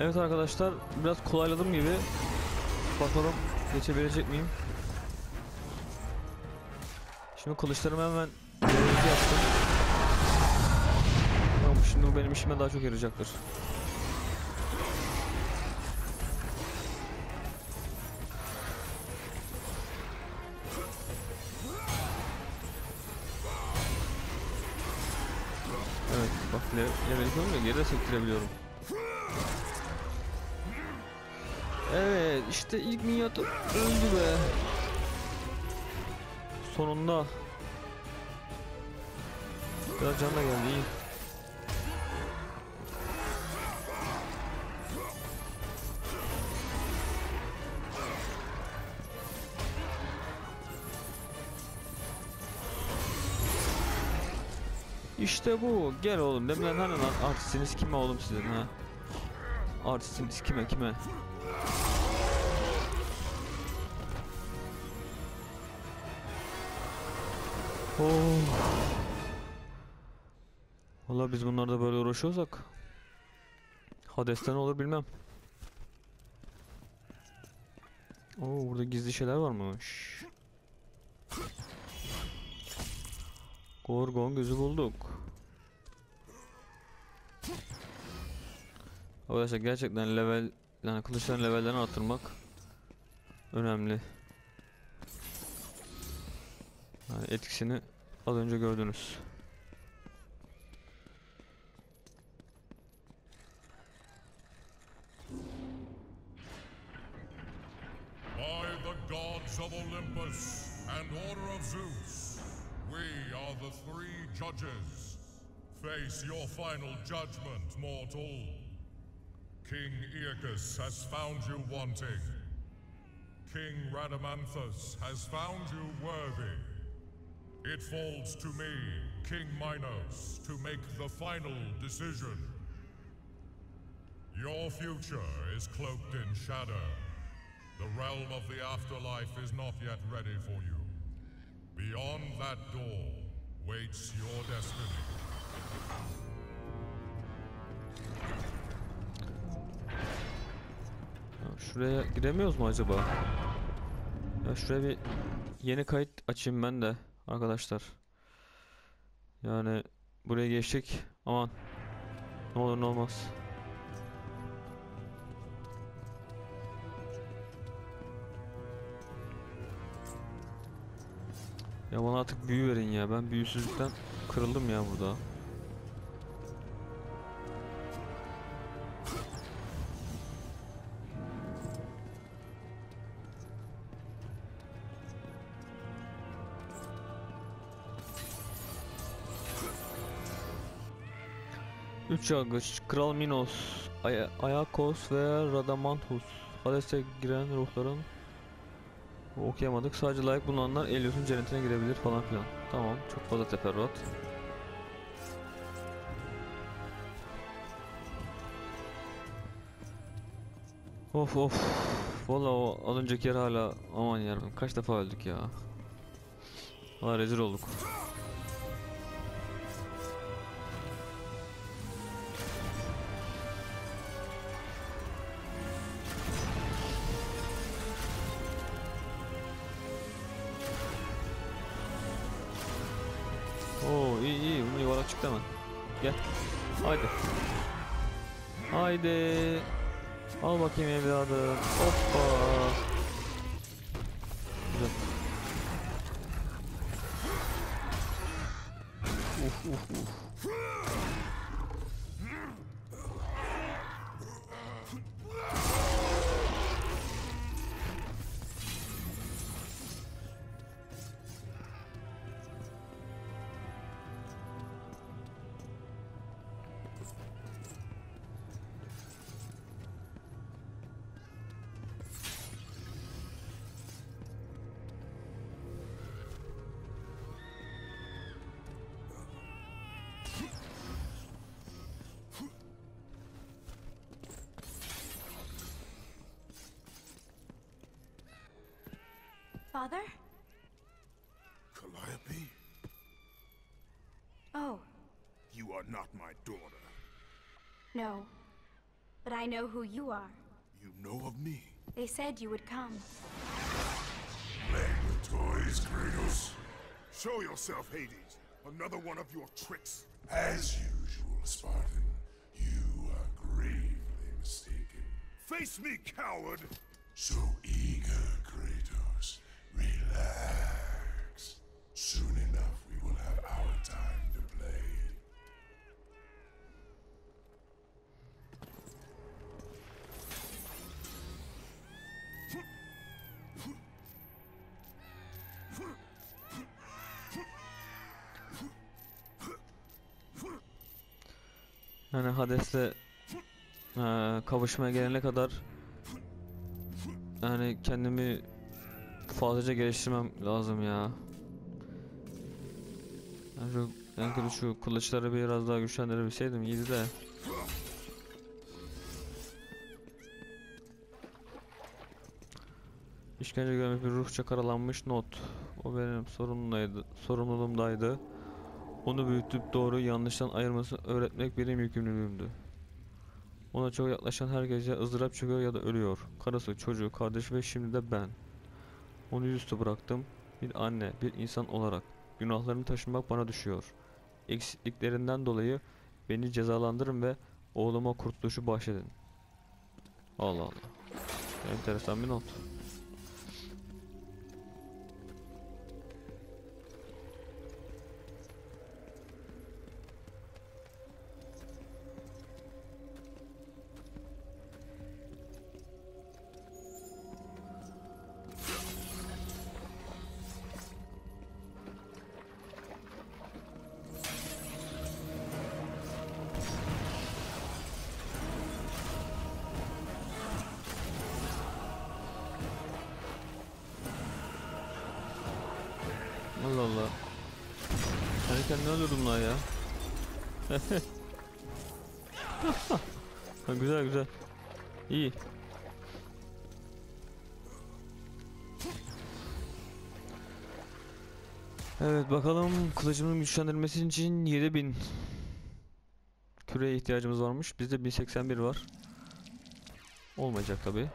Evet arkadaşlar biraz kolayladım gibi. Bakalım geçebilecek miyim? Şimdi kılıçlarımı hemen görevli yaptım. Tamam şimdi bu benim işime daha çok yarayacaktır. Evet bak le level olunca geri de sektirebiliyorum. Evet işte ilk minyat öldü be. Sonunda. Biraz can da geldi iyi. İşte bu. Gel oğlum. Deminden hani lan artistiniz kime oğlum sizin ha? Artistiniz kime kime? Oh. Valla biz bunlarda böyle uğraşıyorsak Hades'ten olur bilmem. Oo burada gizli şeyler varmış. Gorgon gözü bulduk. Arkadaşlar gerçekten level yani kılıçların levellerini arttırmak önemli. Yani etkisini az önce gördünüz. By the gods of Olympus and Order of Zeus, we are the three judges. Face your final judgment, mortal. King Aeacus has found you wanting. King Radamanthus has found you worthy. It falls to me, King Minos, to make the final decision. Your future is cloaked in shadow. The realm of the afterlife is not yet ready for you. Beyond that door waits your destiny. Ya şuraya giremiyoruz mu acaba? Ya şuraya bir yeni kayıt açayım ben de arkadaşlar. Yani buraya geçtik. Aman. Ne olur ne olmaz. Ya bana artık büyü verin ya. Ben büyüsüzlükten kırıldım ya burada. Üç yargıç, Kral Minos, Ay Ayakos ve Radamanthus. Hades'e giren ruhların okuyamadık. Sadece layık bulunanlar Elios'un cennetine girebilir falan filan. Tamam, çok fazla teferruat. Of of. Valla o az önceki yer hala aman yarım. Kaç defa öldük ya. Valla rezil olduk. Gel. Haydi. Haydi. Al bakayım evladım. Hoppa. Güzel. Uf uf uf. Father? Calliope, Oh, you are not my daughter. no. but I know who you are. You know of me? They said you would come. Playing with toys, Kratos. Show yourself, Hades. Another one of your tricks. As usual, Spartan, you are gravely mistaken. Face me, coward! So Yani Hades'le eee, kavuşmaya gelene kadar yani kendimi fazlaca geliştirmem lazım ya. Yani şu, en kötü şu kılıçları biraz daha güçlendirebilseydim iyiydi de. İşkence görmüş bir ruhça karalanmış not. O benim sorumluluğumdaydı. sorumluluğumdaydı. Onu büyütüp doğru yanlıştan ayırmasını öğretmek benim yükümlülüğümdü. Ona çok yaklaşan her gece ızdırap çekiyor ya da ölüyor. Karısı, çocuğu, kardeşi ve şimdi de ben. Onu yüzüstü bıraktım. Bir anne, bir insan olarak. Günahlarını taşımak bana düşüyor. Eksikliklerinden dolayı beni cezalandırın ve oğluma kurtuluşu bahşedin. Allah Allah. Enteresan bir not. Allah Allah. Kendi kendine öldürdüm lan ya. ha, güzel güzel. İyi. Evet bakalım kılıcımın güçlendirilmesi için 7000 küreye ihtiyacımız varmış. Bizde 1081 var. Olmayacak tabi.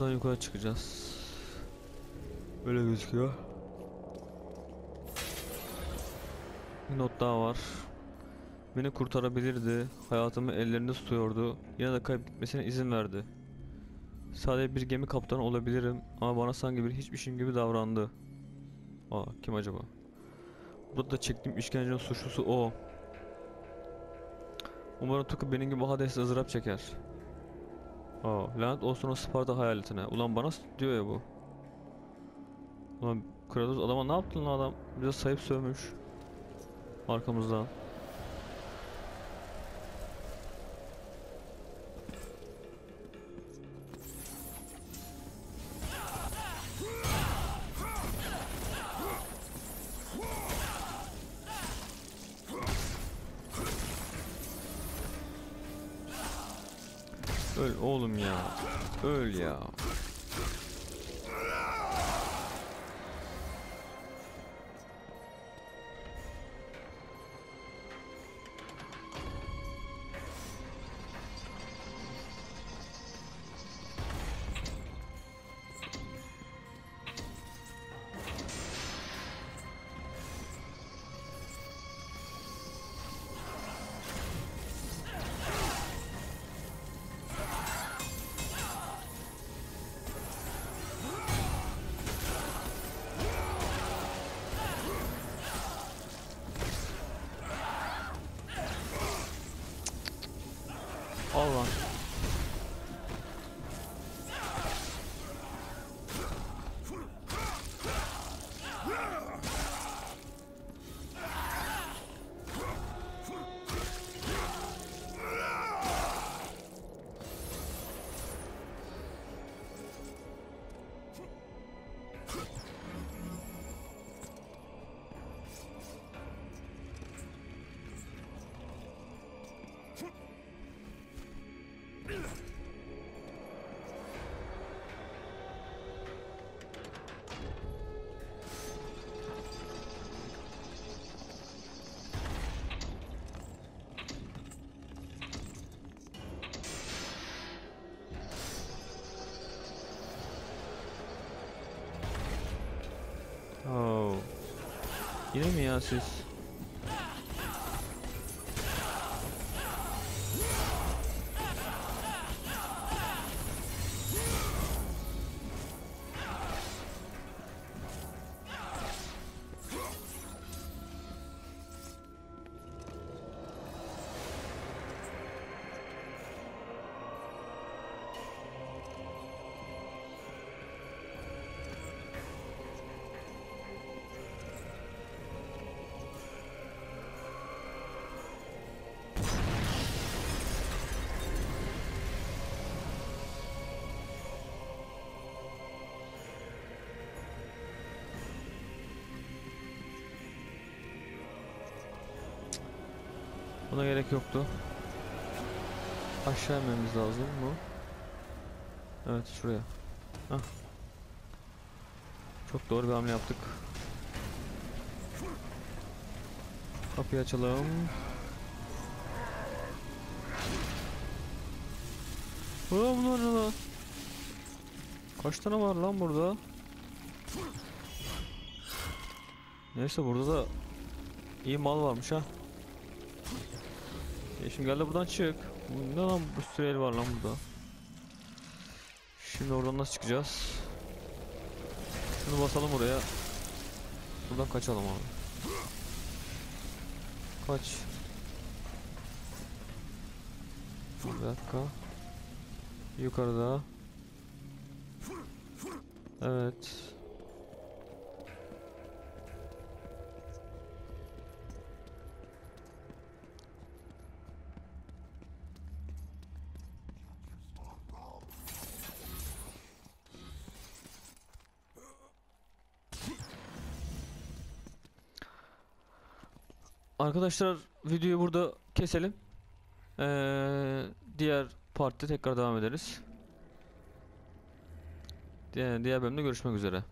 Buradan yukarı çıkacağız. Böyle gözüküyor. Bir not daha var. Beni kurtarabilirdi. Hayatımı ellerinde tutuyordu. Yine de kaybetmesine izin verdi. Sadece bir gemi kaptanı olabilirim ama bana sanki bir hiçmişim gibi davrandı. Aa kim acaba? Burada da çektiğim işkencenin suçlusu o. Umarım Tuku benim gibi Hades'le ızdırap çeker. Aa, lanet olsun o Sparta hayaletine. Ulan bana diyor ya bu. Ulan Kratos adama ne yaptın lan adam? Bize sayıp sövmüş. Arkamızdan. Öl oğlum ya. Öl ya. Al lan. Yürü mü ya just. Buna gerek yoktu. Aşağı inmemiz lazım mı? Evet şuraya. Hah. Çok doğru bir hamle yaptık. Kapıyı açalım. Ulan bunlar ne lan? Kaç tane var lan burada? Neyse burada da iyi mal varmış ha. Şimdi gel de buradan çık. Ne lan bu sürü el var lan burada. Şimdi oradan nasıl çıkacağız? Şunu basalım oraya. Buradan kaçalım abi. Kaç. Bir dakika. Yukarıda. Evet. Arkadaşlar videoyu burada keselim. Ee, diğer partide tekrar devam ederiz. Diğer, diğer bölümde görüşmek üzere.